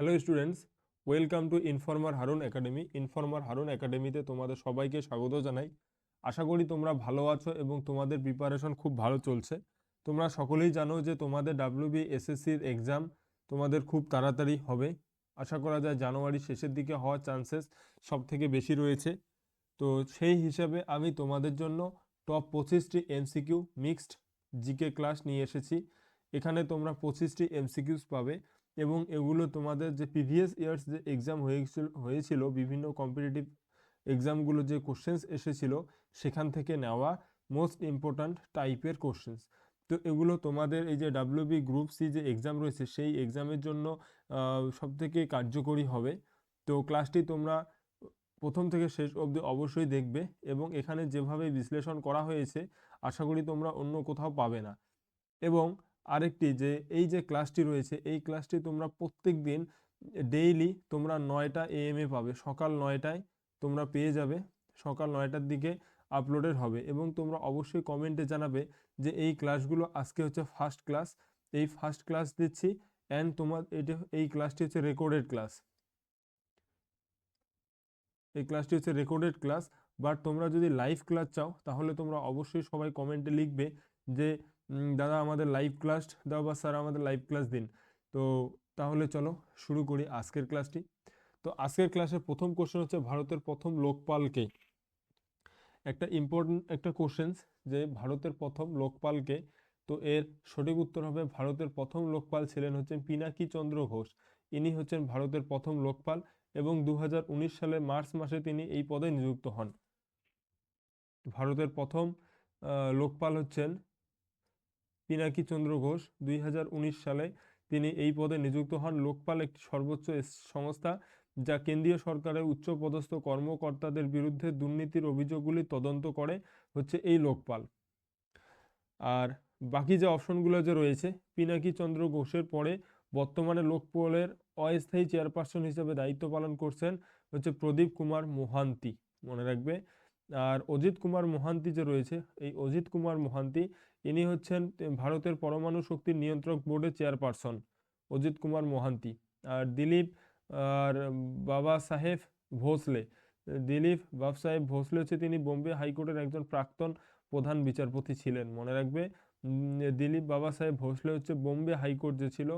Hello students welcome to informer Harun academy informer Harun একাডেমিতে তোমাদের সবাইকে স্বাগত জানাই। আশা করি তোমরা ভালো আছো এবং তোমাদের প্রিপারেশন খুব ভালো চলছে। তোমরা সকলেই জানো যে তোমাদের ডাব্লিউবি এসএসসির এক্সাম তোমাদের খুব তাড়াতাড়ি হবে। আশা করা যায় জানুয়ারি শেষের দিকে হওয়ার চান্সেস সব থেকে বেশি রয়েছে। তো সেই হিসাবে আমি তোমাদের জন্য টপ পঁচিশটি এমসিকিউ মিক্সড জিকে ক্লাস নিয়ে এসেছি। এখানে তোমরা পঁচিশটি এমসিকিউস পাবে। এবং এগুলো তোমাদের যে প্রিভিয়াস ইয়ার্স যে এক্সাম হয়েছিল হয়েছিল, বিভিন্ন কম্পিটিটিভ এক্সামগুলো যে কোশ্চেন্স এসেছিল, সেখান থেকে নেওয়া মোস্ট ইম্পর্ট্যান্ট টাইপের কোশ্চেন্স তো এগুলো তোমাদের এই যে ডাব্লিউবি গ্রুপ সি যে এক্সাম রয়েছে, সেই এক্সামের জন্য সব থেকে কার্যকরী হবে। তো ক্লাসটি তোমরা প্রথম থেকে শেষ অবধি অবশ্যই দেখবে এবং এখানে যেভাবে বিশ্লেষণ করা হয়েছে, আশা করি তোমরা অন্য কোথাও পাবে না। এবং আরেকটি যে এই যে ক্লাসটি রয়েছে, এই ক্লাসটি তোমরা প্রত্যেক দিন ডেইলি তোমরা নয়টা এএমএ পাবে। সকাল নয়টায় তোমরা পেয়ে যাবে। সকাল নয়টার দিকে আপলোডেড হবে এবং তোমরা অবশ্যই কমেন্টে জানাবে যে এই ক্লাসগুলো আজকে হচ্ছে ফার্স্ট ক্লাস। এই ফার্স্ট ক্লাস দিচ্ছি অ্যান্ড তোমার এটা, এই ক্লাসটি হচ্ছে রেকর্ডেড ক্লাস। এই ক্লাসটি হচ্ছে রেকর্ডেড ক্লাস, বাট তোমরা যদি লাইভ ক্লাস চাও, তাহলে তোমরা অবশ্যই সবাই কমেন্টে লিখবে যে দাদা, আমাদের লাইভ ক্লাস দাও বা স্যার আমাদের লাইভ ক্লাস দিন। তো তাহলে চলো শুরু করি আজকের ক্লাসটি তো আজকের ক্লাসের প্রথম কোশ্চেন হচ্ছে ভারতের প্রথম লোকপালকে। একটা ইম্পর্টেন্ট একটা কোশ্চেন্স যে ভারতের প্রথম লোকপালকে। তো এর সঠিক উত্তর হবে, ভারতের প্রথম লোকপাল ছিলেন হচ্ছেন পিনাকি চন্দ্র ঘোষ। ইনি হচ্ছেন ভারতের প্রথম লোকপাল এবং দু হাজার উনিশ সালে মার্চ মাসে তিনি এই পদে নিযুক্ত হন। ভারতের প্রথম লোকপাল হচ্ছেন পিনাকি চন্দ্র ঘোষ দুই হাজার উনিশ সালে তিনি এই পদে নিযুক্ত হন। লোকপাল একটি সর্বোচ্চ সংস্থা যা কেন্দ্রীয় সরকারের উচ্চপদস্থ কর্মকর্তাদের বিরুদ্ধে দুর্নীতির অভিযোগগুলি তদন্ত করে, হচ্ছে এই লোকপাল। আর বাকি যে অপশনগুলো যে রয়েছে, পিনাকি চন্দ্র ঘোষের পরে বর্তমানে লোকপালের অস্থায়ী চেয়ারপারসন হিসেবে দায়িত্ব পালন করছেন, হচ্ছে প্রদীপ কুমার মোহান্তি। মনে রাখবে। আর অজিত কুমার মোহান্তি যে রয়েছে, এই অজিত কুমার মোহান্তি ইনি হচ্ছেন ভারতের পরমাণু শক্তির নিয়ন্ত্রক বোর্ডের চেয়ারপারসন অজিত কুমার মোহান্তি আর দিলীপ আর বাবা সাহেব ভোসলে। দিলীপ বাবা সাহেব ভোসলে হচ্ছে তিনি বোম্বে হাইকোর্টের একজন প্রাক্তন প্রধান বিচারপতি ছিলেন। মনে রাখবে দিলীপ বাবা সাহেব ভোসলে হচ্ছে বোম্বে হাইকোর্ট যে ছিল,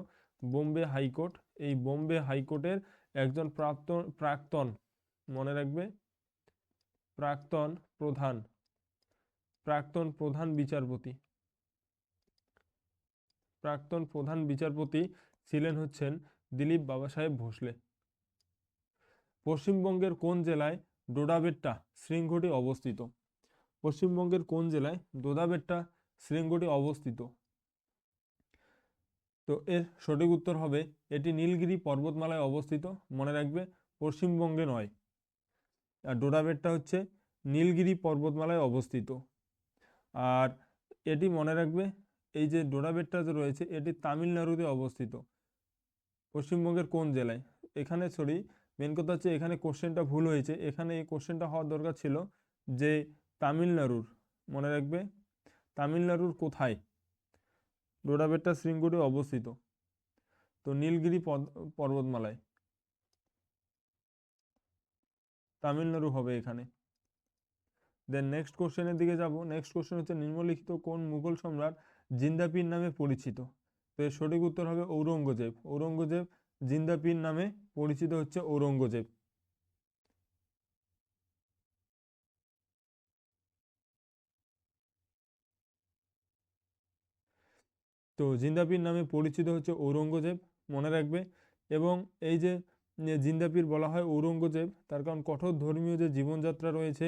বোম্বে হাইকোর্ট, এই বোম্বে হাইকোর্টের একজন প্রাক্তন প্রাক্তন, মনে রাখবে, প্রাক্তন প্রধান প্রাক্তন প্রধান বিচারপতি। প্রাক্তন প্রধান বিচারপতি ছিলেন হচ্ছেন দিলীপ বাবা সাহেব ভোসলে। পশ্চিমবঙ্গের কোন জেলায় ডোডাবেট্টা শৃঙ্গটি অবস্থিত? পশ্চিমবঙ্গের কোন জেলায় ডোডাবেট্টা শৃঙ্গটি অবস্থিত? তো এর সঠিক উত্তর হবে, এটি নীলগিরি পর্বতমালায় অবস্থিত, মনে রাখবে পশ্চিমবঙ্গে নয়। আর ডোডাবেট্টা হচ্ছে নীলগিরি পর্বতমালায় অবস্থিত। আর এটি মনে রাখবে এই যে ডোডাবেট্টা যে রয়েছে, এটি তামিলনাড়ুতে অবস্থিত। পশ্চিমবঙ্গের কোন জেলায়? এখানে সরি মেন কথা হচ্ছে এখানে কোশ্চেনটা ভুল হয়েছে। এখানে এই কোশ্চেনটা হওয়ার দরকার ছিল যে তামিলনাড়ুর, মনে রাখবে, তামিলনাড়ুর কোথায় ডোডাবেট্টা শৃঙ্গটি অবস্থিত? তো নীলগিরি পর্বতমালায়। তামিলনাড়ু হবে এখানে। দেন নেক্সট কোশ্চেনের দিকে যাব। নেক্সট কোশ্চেন হচ্ছে, নিম্নলিখিত কোন মুঘল সম্রাট জিন্দাপির নামে পরিচিত। তো এর সঠিক উত্তর হবে ঔরঙ্গজেব। ঔরঙ্গজেব জিন্দাপির নামে পরিচিত হচ্ছে ঔরঙ্গজেব। তো জিন্দাপির নামে পরিচিত হচ্ছে ঔরঙ্গজেব, মনে রাখবে। এবং এই যে জিন্দাপির বলা হয় ঔরঙ্গজেব, তার কারণ কঠোর ধর্মীয় যে জীবনযাত্রা রয়েছে,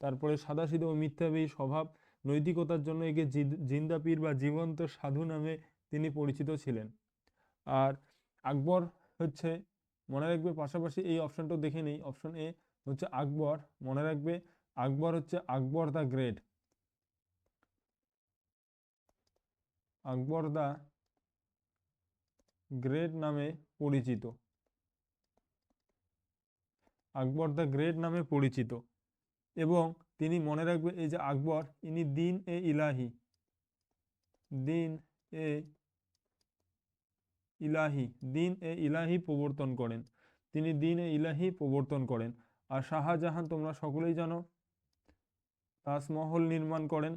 তারপরে সাদাসিধে ও মিথ্যাবাহী স্বভাব নৈতিকতার জন্য একে জিন্দাপির বা জীবন্ত সাধু নামে তিনি পরিচিত ছিলেন। আর আকবর হচ্ছে, মনে রাখবে, পাশাপাশি এই অপশানটাও দেখে নেই। অপশন এ হচ্ছে আকবর, মনে রাখবে, আকবর হচ্ছে Akbar the great. Akbar the great নামে পরিচিত। আকবর দ্য গ্রেট নামে পরিচিত। এবং তিনি মনে রাখবে এই যে আকবর, ইনি দিন এ ইলাহি। দিন এ ইলাহি, দিন এ ইলাহি প্রবর্তন করেন। তিনি দিন এ ইলাহি প্রবর্তন করেন। আর শাহজাহান তোমরা সকলেই জানো, তাজমহল নির্মাণ করেন।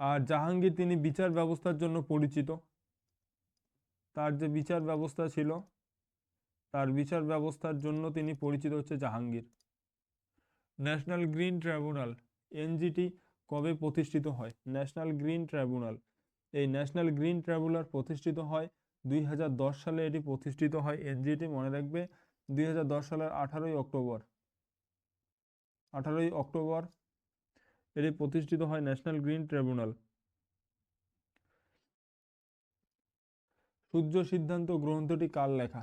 আর জাহাঙ্গীর তিনি বিচার ব্যবস্থার জন্য পরিচিত। তার যে বিচার ব্যবস্থা ছিল, তার বিচার ব্যবস্থার জন্য তিনি পরিচিত হচ্ছে Jahangir. National green tribunal, NGT, কবে প্রতিষ্ঠিত হয়? National green tribunal. এই ন্যাশনাল গ্রিন ট্রাইব্যুনাল প্রতিষ্ঠিত হয় দুই হাজার দশ সালে এটি প্রতিষ্ঠিত হয়। এনজিটি মনে রাখবে দুই হাজার দশ সালের আঠারোই অক্টোবর। আঠারোই অক্টোবর এটি প্রতিষ্ঠিত হয় ন্যাশনাল গ্রিন ট্রাইব্যুনাল। সূর্য সিদ্ধান্ত গ্রন্থটি কার লেখা?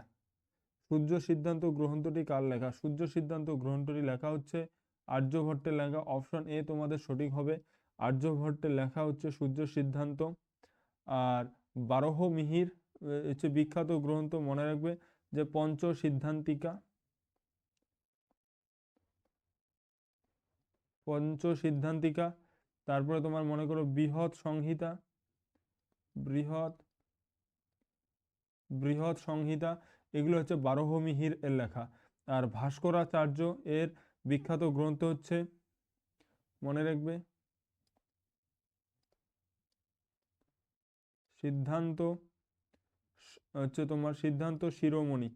সূর্য সিদ্ধান্ত গ্রন্থটি কার লেখা? সূর্য সিদ্ধান্ত গ্রন্থটি লেখা হচ্ছে আর্যভট্টের লেখা অপশন এ তোমাদের সঠিক হবে। আর্যভট্টের লেখা হচ্ছে সূর্য সিদ্ধান্ত। আর বারহ মিহির হচ্ছে বিখ্যাত গ্রন্থ মনে রাখবে যে পঞ্চ সিদ্ধান্তিকা। পঞ্চ সিদ্ধান্তিকা, তারপরে তোমার মনে করো বৃহৎ সংহিতা। বৃহৎ বৃহৎ সংহিতা, এগুলো হচ্ছে বারহ মিহির এর লেখা। আর ভাস্করাচার্য এর বিখ্যাত গ্রন্থ হচ্ছে, মনে রাখবে, সিদ্ধান্ত হচ্ছে তোমার সিদ্ধান্ত শিরোমণি।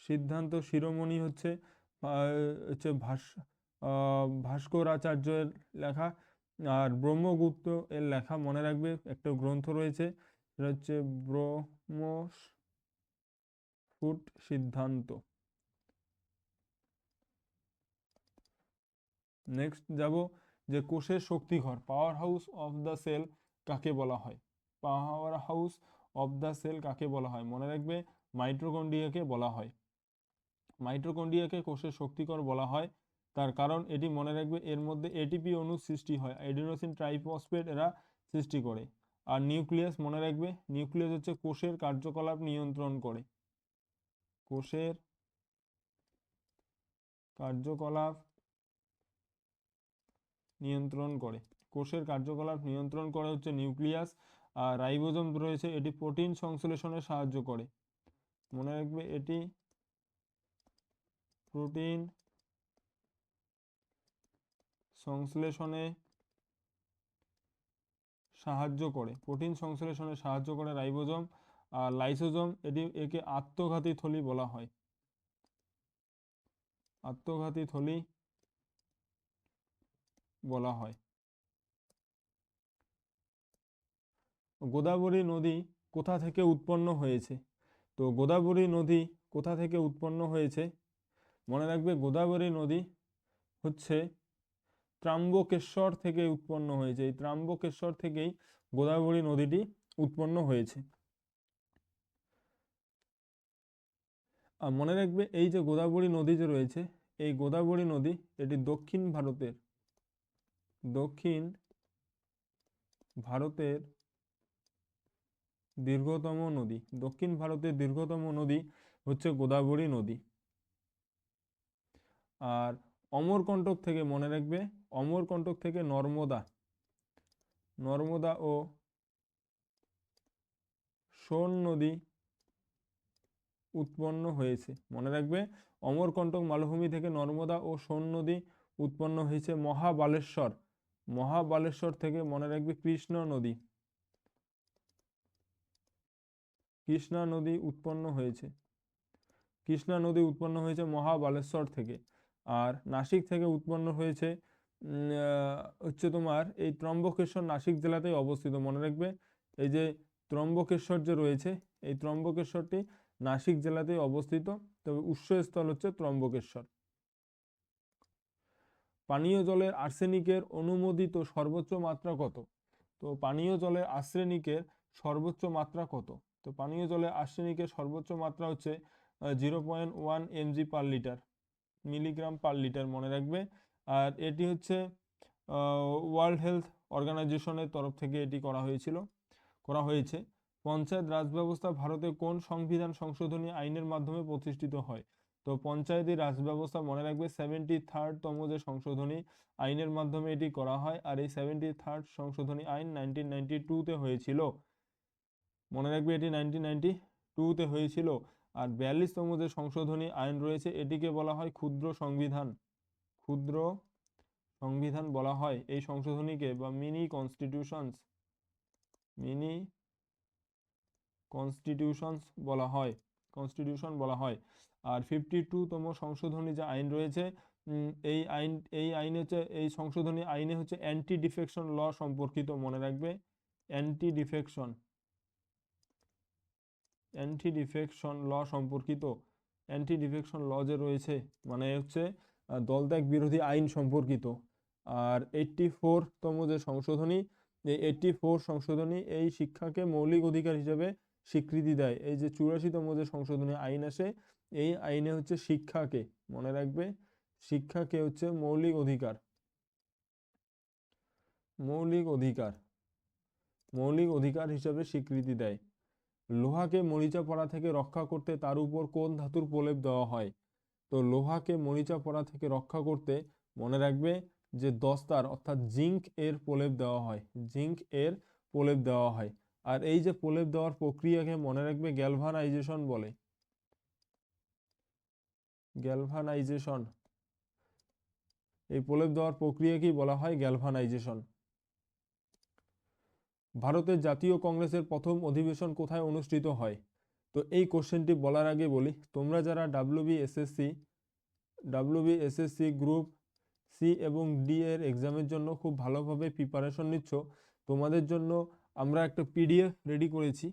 সিদ্ধান্ত শিরোমণি হচ্ছে হচ্ছে ভাস ভাস্করাচার্যের লেখা আর ব্রহ্মগুপ্ত এর লেখা, মনে রাখবে, একটা গ্রন্থ রয়েছে, সেটা হচ্ছে ব্রহ্মফুট সিদ্ধান্ত। নেক্সট যাব যে কোষের শক্তিঘর power house of the cell কাকে বলা হয়? Power house of the cell কাকে বলা হয়? মনে রাখবে মাইটোকন্ড্রিয়াকে বলা হয়। মাইটোকন্ড্রিয়াকে কোষের শক্তিকর বলা হয়। তার কারণ এটি মনে রাখবে এর মধ্যে এটিপি অণু সৃষ্টি হয় এডিনোসিন ট্রাইফসফেট এরা সৃষ্টি করে। আর নিউক্লিয়াস মনে রাখবে নিউক্লিয়াস হচ্ছে কোষের কার্যকলাপ নিয়ন্ত্রণ করে। কোষের কার্যকলাপ নিয়ন্ত্রণ করে। কোষের কার্যকলাপ নিয়ন্ত্রণ করে হচ্ছে নিউক্লিয়াস আর রাইবোজোম রয়েছে, এটি প্রোটিন সংশ্লেষণে সাহায্য করে। মনে রাখবে, এটি প্রোটিন সংশ্লেষণে সাহায্য করে। প্রোটিন সংশ্লেষণে সাহায্য করে রাইবোজোম আর লাইসোজোম, এটি একে আত্মঘাতী থলি বলা হয়। আত্মঘাতী থলি বলা হয়। গোদাবরী নদী কোথা থেকে উৎপন্ন হয়েছে? তো গোদাবরী নদী কোথা থেকে উৎপন্ন হয়েছে? মনে রাখবে গোদাবরী নদী হচ্ছে ত্রাম্বকেশ্বর থেকে উৎপন্ন হয়েছে। এই ত্রাম্বকেশ্বর থেকেই গোদাবরী নদীটি উৎপন্ন হয়েছে। আর মনে রাখবে এই যে গোদাবরী নদী যে রয়েছে, এই গোদাবরী নদী এটি দক্ষিণ ভারতের দক্ষিণ ভারতের দীর্ঘতম নদী। দক্ষিণ ভারতের দীর্ঘতম নদী হচ্ছে গোদাবরী নদী। আর অমরকণ্টক থেকে মনে রাখবে অমরকণ্টক থেকে নর্মদা নর্মদা ও সোন নদী উৎপন্ন হয়েছে। মনে রাখবে অমরকণ্টক মালভূমি থেকে নর্মদা ও সোন নদী উৎপন্ন হয়েছে মহাবালেশ্বর। মহাবালেশ্বর থেকে মনে রাখবে কৃষ্ণ নদী। কৃষ্ণা নদী উৎপন্ন হয়েছে। কৃষ্ণা নদী উৎপন্ন হয়েছে মহাবালেশ্বর থেকে। আর নাসিক থেকে উৎপন্ন হয়েছে হচ্ছে তোমার এই ত্রম্বকেশ্বর নাসিক জেলাতেই অবস্থিত। মনে রাখবে এই যে ত্রম্বকেশ্বর যে রয়েছে, এই ত্রম্বকেশ্বরটি নাসিক জেলাতেই অবস্থিত। তবে উৎসস্থল হচ্ছে ত্রম্বকেশ্বর। পানীয় জলের আর্সেনিকের অনুমোদিত সর্বোচ্চ মাত্রা কত? তো পানীয় জলের আর্সেনিকের সর্বোচ্চ মাত্রা কত? তো পানীয় জলে আর্সেনিকের সর্বোচ্চ মাত্রা হচ্ছে zero point one mg per litre milligram per litre মনে রাখবে। আর এটি হচ্ছে ওয়ার্ল্ড হেলথ অর্গানাইজেশনের তরফ থেকে এটি করা হয়েছিল, করা হয়েছে। পঞ্চায়েত রাজ ব্যবস্থা ভারতে কোন সংবিধান সংশোধনী আইনের মাধ্যমে প্রতিষ্ঠিত হয়? তো পঞ্চায়েতি রাজ ব্যবস্থা মনে রাখবে সেভেন্টি থার্ডতম যে সংশোধনী আইনের মাধ্যমে এটি করা হয়, আর এই সেভেন্টি থার্ড সংশোধনী আইন নাইনটিন নাইনটি হয়েছিল। মনে রাখবে এটি নাইনটিন নাইনটি টুতে হয়েছিল, আর বিয়াল্লিশতম যে সংশোধনী আইন রয়েছে এটিকে বলা হয় ক্ষুদ্র সংবিধান। ক্ষুদ্র সংবিধান বলা হয় এই সংশোধনীকে বা মিনি কনস্টিটিউশনস মিনি কনস্টিটিউশনস বলা হয়, কনস্টিটিউশন বলা হয়। আর ফিফটি টুতম সংশোধনী যে আইন রয়েছে এই আইন এই আইন হচ্ছে, এই সংশোধনী আইনে হচ্ছে অ্যান্টি ডিফেকশন ল সম্পর্কিত মনে রাখবে। Anti defection anti defection law সম্পর্কিত অ্যান্টি ডিফেকশন ল যে রয়েছে মানে হচ্ছে দলত্যাগ বিরোধী আইন সম্পর্কিত। আর এইট্টি ফোরতম যে সংশোধনী, এই এইট্টি ফোর সংশোধনী এই শিক্ষাকে মৌলিক অধিকার হিসেবে স্বীকৃতি দেয়। এই যে চুরাশিতম যে সংশোধনী আইন আসে এই আইনে হচ্ছে শিক্ষাকে মনে রাখবে শিক্ষাকে হচ্ছে মৌলিক অধিকার। মৌলিক অধিকার। মৌলিক অধিকার হিসেবে স্বীকৃতি দেয়। লোহাকে মরিচা পড়া থেকে রক্ষা করতে তার উপর কোন ধাতুর প্রলেপ দেওয়া হয়? তো লোহাকে মরিচা পড়া থেকে রক্ষা করতে মনে রাখবে যে দস্তার অর্থাৎ জিঙ্ক এর প্রলেপ দেওয়া হয়। জিঙ্ক এর প্রলেপ দেওয়া হয়। আর এই যে প্রলেপ দেওয়ার প্রক্রিয়াকে মনে রাখবে গ্যালভানাইজেশন বলে। গ্যালভানাইজেশন। এই প্রলেপ দেওয়ার প্রক্রিয়াকেই বলা হয়? গ্যালভানাইজেশন। ভারতের জাতীয় কংগ্রেসের প্রথম অধিবেশন কোথায় অনুষ্ঠিত হয়? তো এই কোশ্চেনটি বলার আগে বলি, তোমরা যারা WB SSC WB SSC group C এবং ডি এর এক্সামের জন্য খুব ভালোভাবে প্রিপারেশন নিচ্ছ, তোমাদের জন্য আমরা একটা পিডিএফ রেডি করেছি,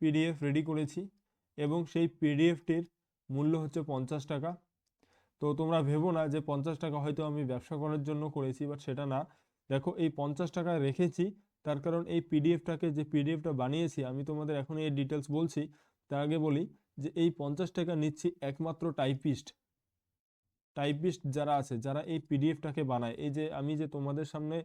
পিডিএফ রেডি করেছি এবং সেই পিডিএফটির মূল্য হচ্ছে পঞ্চাশ টাকা। তো তোমরা ভেবো না যে পঞ্চাশ টাকা হয়তো আমি ব্যবসা করার জন্য করেছি বাট সেটা না। দেখো, এই পঞ্চাশ টাকা রেখেছি, তার কারণ এই পিডিএফটাকে যে পিডিএফটা বানিয়েছি, আমি তোমাদের এখন এই ডিটেলস বলছি, তার আগে বলি যে এই পঞ্চাশ টাকা নিচ্ছি একমাত্র টাইপিস্ট টাইপিস্ট যারা আছে, যারা এই পিডিএফটাকে বানায়, এই যে আমি যে তোমাদের সামনে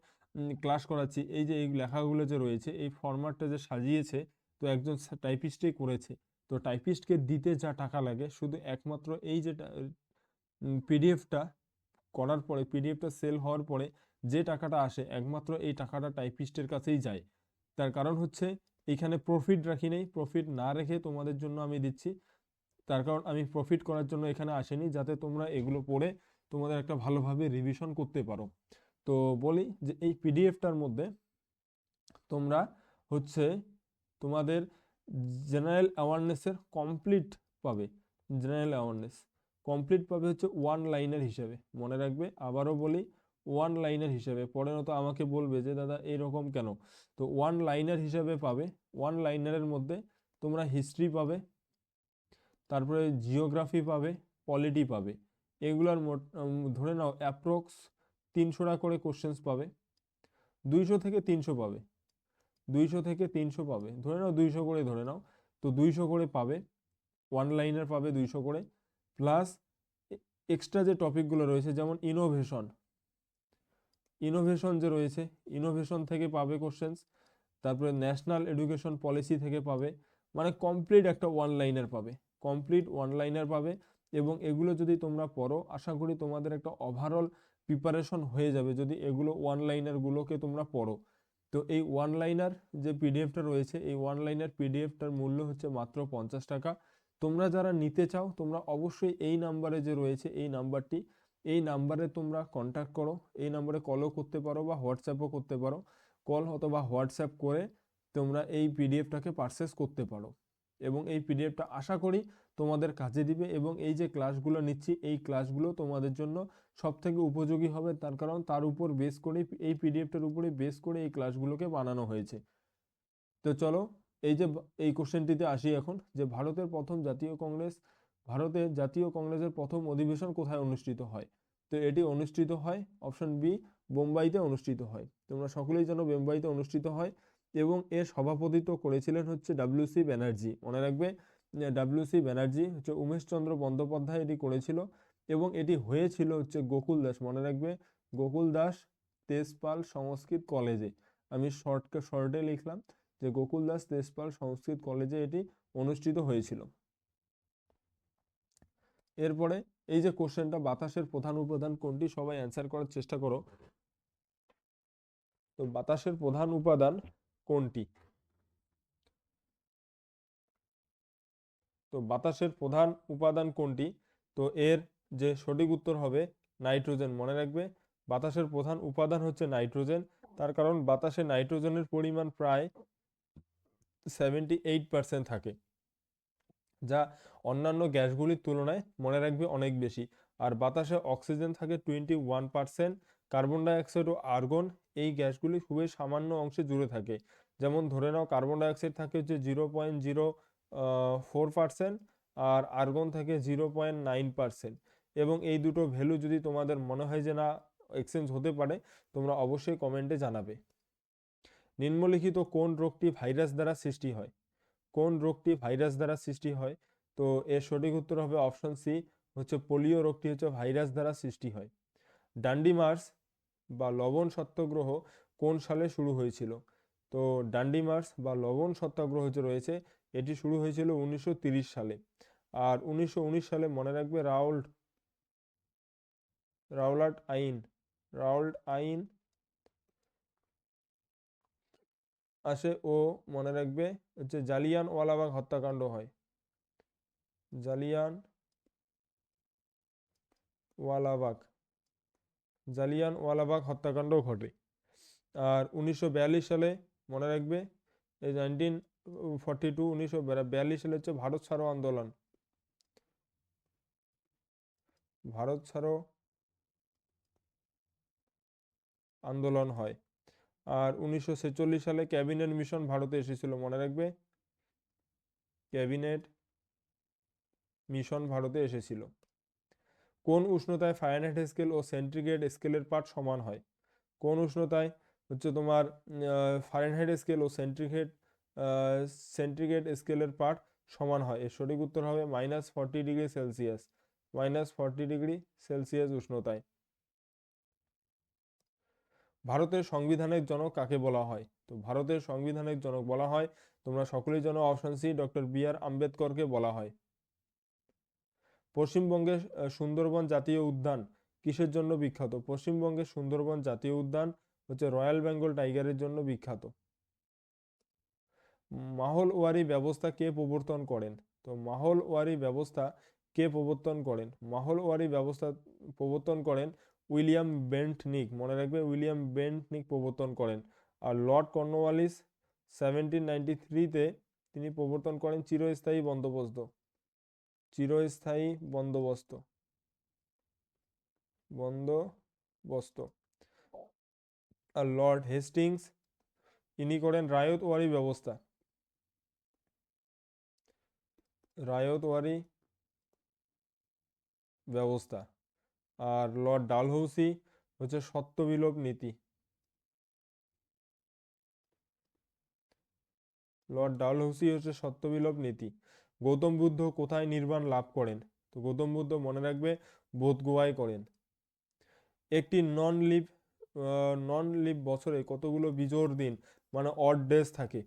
ক্লাস করাচ্ছি, এই যে এই লেখাগুলো যে রয়েছে, এই ফরম্যাটটা যে সাজিয়েছে, তো একজন টাইপিস্টই করেছে। তো টাইপিস্টকে দিতে যা টাকা লাগে, শুধু একমাত্র এই যে পিডিএফটা করার পরে, পিডিএফটা সেল হওয়ার পরে যে টাকাটা আসে, একমাত্র এই টাকাটা টাইপিস্টের কাছেই যায়। তার কারণ হচ্ছে, এখানে প্রফিট রাখি নেই প্রফিট না রেখে তোমাদের জন্য আমি দিচ্ছি। তার কারণ আমি প্রফিট করার জন্য এখানে আসিনি, যাতে তোমরা এগুলো পড়ে তোমাদের একটা ভালোভাবে রিভিশন করতে পারো। তো বলি যে, এই পিডিএফটার মধ্যে তোমরা হচ্ছে তোমাদের জেনারেল অ্যাওয়ারনেসের কমপ্লিট পাবে জেনারেল অ্যাওয়ারনেস কমপ্লিট পাবে হচ্ছে ওয়ান লাইনের হিসাবে, মনে রাখবে। আবারও বলি ওয়ান লাইনের হিসাবে। পরে তো আমাকে বলবে যে, দাদা এইরকম কেন? তো ওয়ান লাইনার হিসাবে পাবে ওয়ান লাইনারের মধ্যে তোমরা হিস্ট্রি পাবে, তারপরে জিওগ্রাফি পাবে পলিটি পাবে। এগুলোর মোট ধরে নাও অ্যাপ্রক্স তিনশোটা করে কোশ্চেন্স পাবে, দুইশো থেকে তিনশো পাবে। দুইশো থেকে তিনশো পাবে। ধরে নাও দুইশো করে ধরে নাও। তো দুইশো করে পাবে। ওয়ান লাইনার পাবে দুইশো করে। প্লাস এক্সট্রা যে টপিকগুলো রয়েছে, যেমন ইনোভেশন ইনোভেশন যে রয়েছে ইনোভেশন থেকে পাবে কোশ্চেন্স তারপরে ন্যাশনাল এডুকেশন পলিসি থেকে পাবে। মানে কমপ্লিট একটা ওয়ান লাইনার পাবে। কমপ্লিট ওয়ান লাইনার পাবে এবং এগুলো যদি তোমরা পড়ো, আশা করি তোমাদের একটা ওভারঅল প্রিপারেশন হয়ে যাবে যদি এগুলো ওয়ান লাইনারগুলোকে তোমরা পড়ো। তো এই ওয়ান লাইনার যে পিডিএফটা রয়েছে, এই ওয়ান লাইনার পিডিএফটার মূল্য হচ্ছে মাত্র পঞ্চাশ টাকা। তোমরা যারা নিতে চাও, তোমরা অবশ্যই এই নাম্বারে যে রয়েছে, এই নাম্বারটি এই নাম্বারে তোমরা কন্ট্যাক্ট করো। এই নাম্বারে কলও করতে পারো বা হোয়াটসঅ্যাপও করতে পারো। কল অথবা হোয়াটসঅ্যাপ করে তোমরা এই পিডিএফটাকে পারচেস করতে পারো। এবং এই পিডিএফটা আশা করি তোমাদের কাজে দিবে এবং এই যে ক্লাসগুলো নিচ্ছি, এই ক্লাসগুলো তোমাদের জন্য সব থেকে উপযোগী হবে। তার কারণ তার উপর বেস করে এই পিডিএফটার উপরে বেস করে এই ক্লাসগুলোকে বানানো হয়েছে। তো চলো, এই যে এই কোশ্চেনটিতে আসি এখন, যে ভারতের প্রথম জাতীয় কংগ্রেস ভারতের জাতীয় কংগ্রেসের প্রথম অধিবেশন কোথায় অনুষ্ঠিত হয়? তো এটি অনুষ্ঠিত হয় অপশন বি বোম্বাইতে অনুষ্ঠিত হয়। তোমরা সকলেই জানো বোম্বাইতে অনুষ্ঠিত হয় এবং এর সভাপতিত্ব করেছিলেন হচ্ছে ডাব্লিউসি ব্যানার্জি মনে রাখবে ডাব্লিউসি ব্যানার্জি হচ্ছে উমেশচন্দ্র বন্দ্যোপাধ্যায় এটি করেছিল এবং এটি হয়েছিল হচ্ছে গোকুল দাস। মনে রাখবে, গোকুল দাস তেজপাল সংস্কৃত কলেজে। আমি শর্টকে শর্টে লিখলাম যে গোকুল দাস তেজপাল সংস্কৃত কলেজে এটি অনুষ্ঠিত হয়েছিল। এরপরে এই যে কোশ্চেনটা বাতাসের প্রধান উপাদান কোনটি? সবাই অ্যান্সার করার চেষ্টা করো। তো বাতাসের প্রধান উপাদান কোনটি? তো বাতাসের প্রধান উপাদান কোনটি? তো এর যে সঠিক উত্তর হবে নাইট্রোজেন। মনে রাখবে, বাতাসের প্রধান উপাদান হচ্ছে নাইট্রোজেন। তার কারণ বাতাসে নাইট্রোজেনের পরিমাণ প্রায় সেভেন্টি এইট পার্সেন্ট থাকে, যা অন্যান্য গ্যাসগুলির তুলনায় মনে রাখবে অনেক বেশি। আর বাতাসে অক্সিজেন থাকে twenty one percent carbon dioxide ও আর্গন এই গ্যাসগুলি খুবই সামান্য অংশে জুড়ে থাকে। যেমন ধরে নাও, কার্বন ডাইঅক্সাইড থাকে হচ্ছে zero point zero four percent আর আর্গন থাকে জিরো পয়েন্ট নাইন পার্সেন্ট এবং এই দুটো ভ্যালু যদি তোমাদের মনে হয় যে না এক্সচেঞ্জ হতে পারে, তোমরা অবশ্যই কমেন্টে জানাবে। নিম্নলিখিত কোন রোগটি ভাইরাস দ্বারা সৃষ্টি হয়? কোন রোগটি ভাইরাস দ্বারা সৃষ্টি হয়? তো এর সঠিক উত্তর হবে অপশন সি হচ্ছে পোলিও রোগটি হচ্ছে ভাইরাস দ্বারা সৃষ্টি হয়। ডান্ডি মার্চ বা লবণ সত্যাগ্রহ কোন সালে শুরু হয়েছিল? তো ডান্ডি মার্চ বা লবণ সত্যাগ্রহ যে রয়েছে এটি শুরু হয়েছিল উনিশশো সালে। আর উনিশশো উনিশ সালে মনে রাখবে রাউল্ট রাউলাট আইন রাউল্ট আইন আসে ও মনে রাখবে হচ্ছে জালিয়ান ওয়ালাবাগ হত্যাকাণ্ড হয়। জালিয়ান ওয়ালাবাগ জালিয়ান ওয়ালাবাগ হত্যাকাণ্ড ঘটে। আর উনিশশো বিয়াল্লিশ সালে মনে রাখবে এই নাইনটিন ফর্টি টু উনিশশো বিয়াল্লিশ সালে হচ্ছে ভারত ছাড়ো আন্দোলন। ভারত ছাড়ো আন্দোলন হয়। আর উনিশশো ছেচল্লিশ সালে ক্যাবিনেট মিশন ভারতে এসেছিল, মনে রাখবে? ক্যাবিনেট মিশন ভারতে এসেছিল। কোন উষ্ণতায় ফারেনহাইট স্কেল ও সেন্টিগ্রেড স্কেলের পাঠ সমান হয়? কোন উষ্ণতায় হচ্ছে তোমার ফারেনহাইট স্কেল ও সেন্টিগ্রেড সেন্টিগ্রেড স্কেলের পাঠ সমান হয়। এর সঠিক উত্তর হবে minus forty degree Celsius minus forty degree Celsius উষ্ণতায়। ভারতের সংবিধানের জনক কাকে বলা হয়? তো ভারতের সংবিধানের জনক বলা হয়, তোমরা সকলেই জানো option C doctor B R আম্বেদকরকে বলা হয়। পশ্চিমবঙ্গের সুন্দরবন জাতীয় উদ্যান কিসের জন্য বিখ্যাত? পশ্চিমবঙ্গের সুন্দরবন জাতীয় উদ্যান হচ্ছে রয়্যাল বেঙ্গল টাইগারের জন্য বিখ্যাত। মাহল ওয়ারি ব্যবস্থা কে প্রবর্তন করেন? তো মাহল ওয়ারি ব্যবস্থা কে প্রবর্তন করেন? মাহল ওয়ারি ব্যবস্থা প্রবর্তন করেন উইলিয়াম বেন্টনিক। মনে রাখবে উইলিয়াম বেন্টনিক প্রবর্তন করেন। আর লর্ড কর্নওয়ালিস সেভেন্টিন নাইনটি থ্রিতে তিনি প্রবর্তন করেন চিরস্থায়ী বন্দোবস্ত। চিরস্থায়ী বন্দোবস্ত। বন্দোবস্ত। আর লর্ড হেস্টিংস, ইনি করেন রায়তওয়ারি ব্যবস্থা। রায়তওয়ারি ব্যবস্থা। আর লর্ড ডালহৌসি হচ্ছে সত্যবিলোপ নীতি। লর্ড ডালহৌসি হচ্ছে সত্যবিলোপ নীতি। গৌতম বুদ্ধ কোথায় নির্বাণ লাভ করেন? তো গৌতম বুদ্ধ মনে রাখবে, বোধ গোয়ায় করেন। একটি নন লিভ নন লিভ বছরে কতগুলো বিজোর দিন? মানে অড ডেজ থাকে।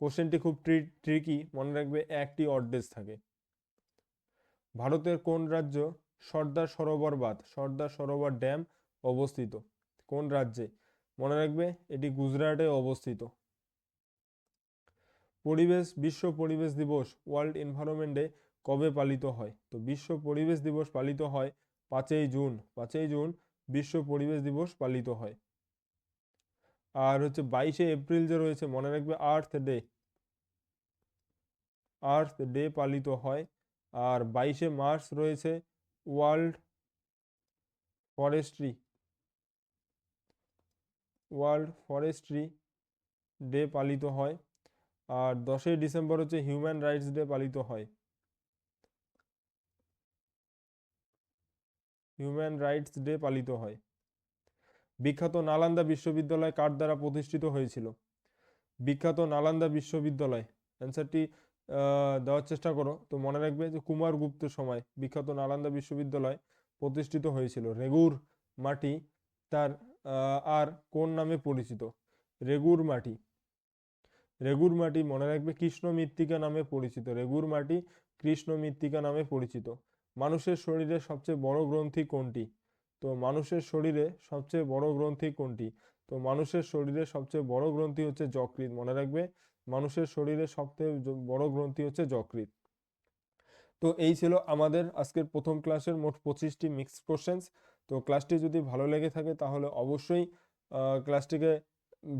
কোশ্চেনটি খুব ট্রিকি মনে রাখবে একটি অড ডেজ থাকে। ভারতের কোন রাজ্য সর্দার সরোবর বাঁধ, সর্দার সরোবর ড্যাম অবস্থিত? কোন রাজ্যে? মনে রাখবে এটি গুজরাটে অবস্থিত। পরিবেশ, বিশ্ব পরিবেশ দিবস ওয়ার্ল্ড এনভায়রনমেন্ট কবে পালিত হয়? তো বিশ্ব পরিবেশ দিবস পালিত হয় পাঁচই জুন পাঁচই জুন বিশ্ব পরিবেশ দিবস পালিত হয়। আর হচ্ছে বাইশে এপ্রিল যে রয়েছে, মনে রাখবে আর্থ ডে। আর্থ ডে পালিত হয়। আর বাইশে মার্চ রয়েছে world forestry. World forestry day পালিত হয়। আর দশই ডিসেম্বর হচ্ছে হিউম্যান রাইটস ডে পালিত হয়। হিউম্যান রাইটস ডে পালিত হয়। বিখ্যাত নালান্দা বিশ্ববিদ্যালয় কার দ্বারা প্রতিষ্ঠিত হয়েছিল? বিখ্যাত নালান্দা বিশ্ববিদ্যালয়। অ্যান্সারটি দেওয়ার চেষ্টা করো। তো মনে রাখবে যে কুমার গুপ্তের সময় বিখ্যাত নালান্দা বিশ্ববিদ্যালয় প্রতিষ্ঠিত হয়েছিল। রেগুর মাটি তার আর কোন নামে পরিচিত? রেগুর মাটি। রেগুর মাটি মনে রাখবে কৃষ্ণ মৃত্তিকা নামে পরিচিত। রেগুর মাটি কৃষ্ণ মৃত্তিকা নামে পরিচিত। মানুষের শরীরে সবচেয়ে বড় গ্রন্থি কোনটি? তো মানুষের শরীরে সবচেয়ে বড় গ্রন্থি কোনটি? তো মানুষের শরীরে সবচেয়ে বড় গ্রন্থি হচ্ছে যকৃৎ। মনে রাখবে, মানুষের শরীরে সবচেয়ে বড় গ্রন্থি হচ্ছে যকৃৎ। তো এই ছিল আমাদের আজকের প্রথম ক্লাসের মোট পঁচিশটি মিক্সড কোশ্চেন্স তো ক্লাসটি যদি ভালো লেগে থাকে তাহলে অবশ্যই ক্লাসটিকে,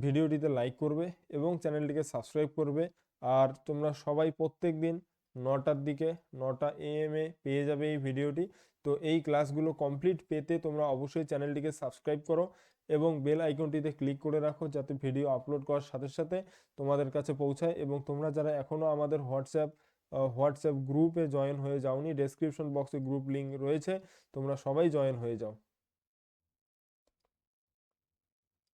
ভিডিওটিতে লাইক করবে এবং চ্যানেলটিকে সাবস্ক্রাইব করবে। আর তোমরা সবাই প্রত্যেক দিন নটার দিকে, নটা এএম এ পেয়ে যাবে এই ভিডিওটি। তো এই ক্লাসগুলো কমপ্লিট পেতে তোমরা অবশ্যই চ্যানেলটিকে সাবস্ক্রাইব করো এবং বেল আইকনটিতে ক্লিক করে রাখো যাতে ভিডিও আপলোড করার সাথে সাথে তোমাদের কাছে পৌঁছায় এবং তোমরা যারা এখনও আমাদের হোয়াটসঅ্যাপ হোয়াটসঅ্যাপ গ্রুপে জয়েন হয়ে যাওনি ডেসক্রিপশন বক্সে গ্রুপ লিঙ্ক রয়েছে, তোমরা সবাই জয়েন হয়ে যাও।